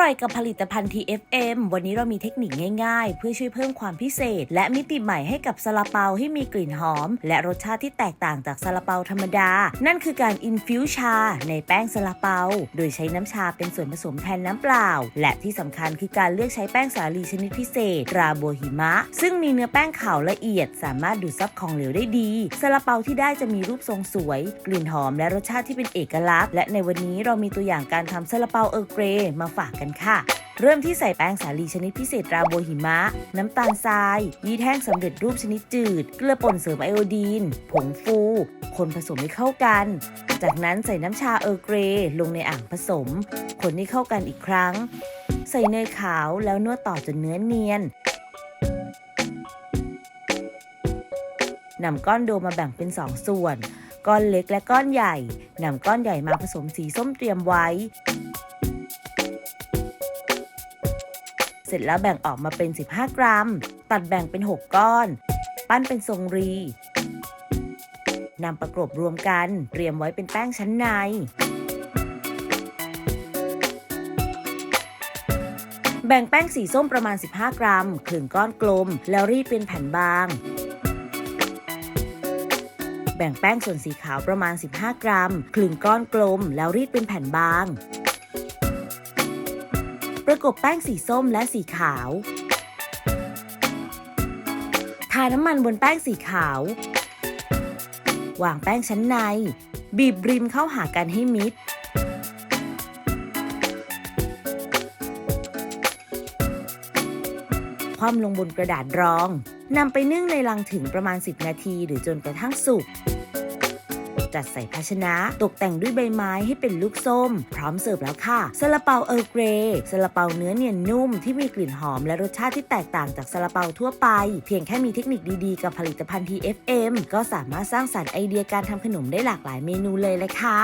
ร่อยกับผลิตภัณฑ์ TFM วันนี้เรามีเทคนิคง่ายๆ เพื่อช่วยเพิ่มความพิเศษ และมิติใหม่ให้กับซาลาเปาให้มีกลิ่นหอม และรสชาติที่แตกต่างจากซาลาเปาธรรมดา นั่นคือการอินฟิวชา ในแป้งซาลาเปา โดยใช้น้ำชาเป็นส่วนผสมแทนน้ำเปล่า และที่สำคัญคือการเลือกใช้แป้งสาลีชนิดพิเศษราโบหิมะ ซึ่งมีเนื้อแป้งขาวละเอียด สามารถดูดซับของเหลวได้ดีซาลาเปาที่ได้จะมีรูปทรงสวย กลิ่นหอมและรสชาติที่เป็นเอกลักษณ์ และในวันนี้เรามีตัวอย่างการทำซาลาเปาเออร์เกรมาฝากกันค่ะ เริ่มที่ใส่แป้งสาลีชนิดพิเศษราโบหิมะ น้ำตาลทราย ยีแท่งสำเร็จรูปชนิดจืด เกลือป่นเสริมไอโอดีน ผงฟู คนผสมให้เข้ากัน จากนั้นใส่น้ำชาเออร์เกรลงในอ่างผสม คนให้เข้ากันอีกครั้ง ใส่เนยขาวแล้วนวดต่อจนเนื้อเนียนนำก้อนโดมาแบ่งเป็น 2 ส่วน ก้อนเล็กและก้อนใหญ่นำก้อนใหญ่มาผสมสีส้มเตรียมไว้ ร็จแล้วแบ่งออกมาเป็น 15 กรัม ตัดแบ่งเป็น 6 ก้อน ปั้นเป็นทรงรีนำประกบรวมกัน เตรียมไว้เป็นแป้งชั้นใน แบ่งแป้งสีส้มประมาณ 15 กรัมคลึงก้อนกลม แล้วรีดเป็นแผ่นบาง แบ่งแป้งส่วนสีขาวประมาณ 15 กรัมคลึงก้อนกลม แล้วรีดเป็นแผ่นบาง ประกบแป้งสีส้มและสีขาว ทาน้ำมันบนแป้งสีขาว วางแป้งชั้นใน บีบริมเข้าหากันให้มิด คว่ำลงบนกระดาษรองนำไปนึ่งในลังถึงประมาณ 10 นาทีหรือจนกระทั่งสุก จัดใส่ภาชนะ ตกแต่งด้วยใบไม้ให้เป็นลูกส้ม พร้อมเสิร์ฟแล้วค่ะซาลาเปาเออร์เกรซาลาเปาเนื้อเนียนนุ่มที่มีกลิ่นหอมและรสชาติที่แตกต่างจากซาลาเปาทั่วไป เพียงแค่มีเทคนิคดีๆ กับผลิตภัณฑ์ TFM ก็สามารถสร้างสรรค์ไอเดียการทำขนมได้หลากหลายเมนูเลยเลยค่ะ